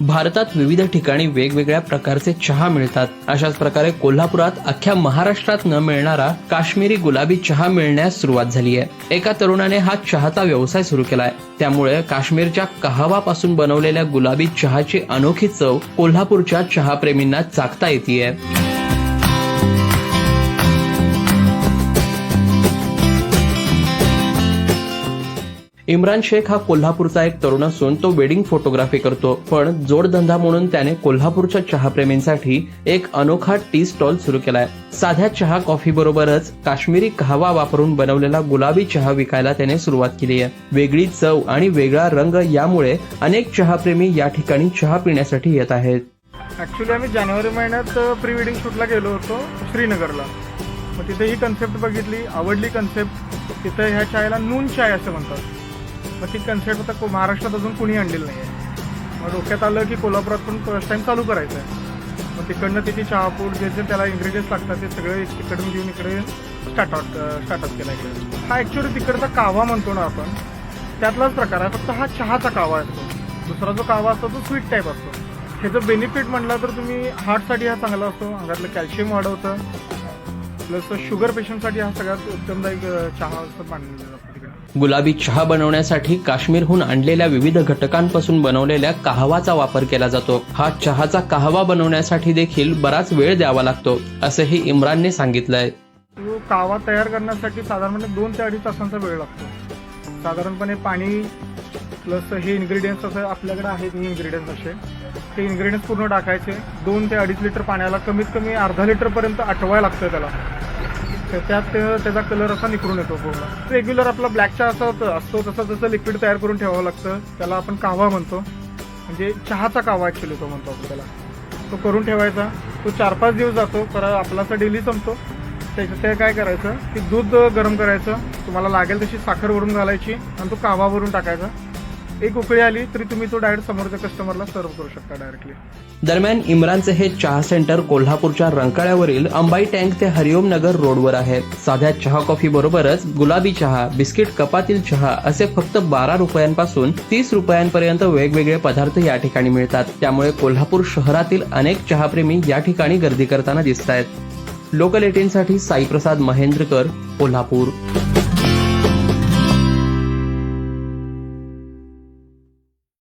भारतात विविध ठिकाणी वेगवेगळ्या प्रकारचे चहा मिळतात. अशाच प्रकारे कोल्हापुरात अख्ख्या महाराष्ट्रात न मिळणारा काश्मीरी गुलाबी चहा मिळण्यास सुरुवात झाली आहे. एका तरुणाने हा चहाचा व्यवसाय सुरू केलाय. त्यामुळे काश्मीरच्या कहावापासून बनवलेल्या गुलाबी चहाची अनोखी चव कोल्हापूरच्या चहाप्रेमींना चाकता येते इम्रान शेख हा कोल्हापूरचा एक तरुण असून तो वेडिंग फोटोग्राफी करतो. पण जोडधंदा म्हणून त्याने कोल्हापूरच्या चहाप्रेमींसाठी एक अनोखा टी स्टॉल सुरू केलाय. साध्या चहा कॉफी बरोबरच काश्मीरी कहवा वापरून बनवलेला गुलाबी चहा विकायला त्याने सुरुवात केली आहे. वेगळी चव आणि वेगळा रंग यामुळे अनेक चहाप्रेमी या ठिकाणी चहा पिण्यासाठी येत आहेत. ऍक्च्युली आम्ही जानेवारी महिन्यात प्री वेडिंग शूटला गेलो होतो श्रीनगरला. मग तिथे ही कन्सेप्ट बघितली आवडली कन्सेप्ट तिथं ह्या चायला नून चाय असं म्हणतात. मग ती कन्सेप्ट आता महाराष्ट्रात अजून कुणी आणलेलं नाही आहे मग डोक्यात आलं की कोल्हापुरात पण फर्स्ट टाइम चालू करायचं आहे मग तिकडनं तिथे चहापूड जे जे त्याला इन्ग्रेडियंट्स लागतात ते सगळे तिकडून घेऊन इकडे स्टार्टआउट स्टार्टअप केला इकडे. हा ॲक्च्युली तिकडचा कावा म्हणतो ना आपण त्यातलाच प्रकार आहे. फक्त हा चहाचा कावा असतो. दुसरा जो कावा असतो तो स्वीट टाईप असतो. ह्याचं बेनिफिट म्हटलं तर तुम्ही हार्टसाठी हा चांगला असतो. अंगातलं कॅल्शियम वाढवतं. प्लस शुगर पेशंटसाठी हा सगळ्यात उत्तमदायक चहा असं मानलं जातं तिकडे. गुलाबी चहा बनवण्यासाठी काश्मीरहून आणलेल्या विविध घटकांपासून बनवलेल्या कहावाचा वापर केला जातो. हा चहाचा कहावा बनवण्यासाठी देखील बराच वेळ द्यावा लागतो असंही इम्रानने सांगितलंय. तो कावा तयार करण्यासाठी साधारणपणे दोन ते अडीच तासांचा वेळ लागतो. साधारणपणे पाणी प्लस हे इन्ग्रेडियंट्स असं आपल्याकडे आहेत हे इन्ग्रेडियंट्स असे. ते इन्ग्रेडियंट्स पूर्ण टाकायचे. दोन ते अडीच लिटर पाण्याला कमीत कमी अर्धा लिटरपर्यंत आटवायला लागतं त्याला. त्यात त्याचा कलर असा निखरून येतो पूर्ण. रेग्युलर आपला ब्लॅक चहा असा होतं- असतो तसं तसं लिक्विड तयार करून ठेवावं लागतं त्याला आपण कावा म्हणतो. म्हणजे चहाचा कावा ॲक्च्युली तो म्हणतो आपण त्याला. तो करून ठेवायचा. तो चार पाच दिवस जातो तर आपला असा डेली संपतो. त्याच्यात ते काय करायचं? की दूध गरम करायचं. तुम्हाला लागेल तशी साखर वरून घालायची आणि तो कावावरून टाकायचा. एक उकळी आली तरी तुम्ही तो डायरेक्ट समोरच्या कस्टमरला सर्व करू शकता डायरेक्टली दरम्यान इम्रानचे हे चहा सेंटर कोल्हापूरच्या रंकाळ्यावरील अंबाई टँक ते हरिओम नगर रोडवर आहे. साध्या चहा कॉफी बरोबरच गुलाबी चहा बिस्किट कपातील चहा असे फक्त बारा रुपयांपासून तीस रुपयांपर्यंत वेगवेगळे पदार्थ या ठिकाणी मिळतात. त्यामुळे कोल्हापूर शहरातील अनेक चहाप्रेमी या ठिकाणी गर्दी करताना दिसत आहेत लोकल एटीनसाठी साईप्रसाद महेंद्रकर कोल्हापूर.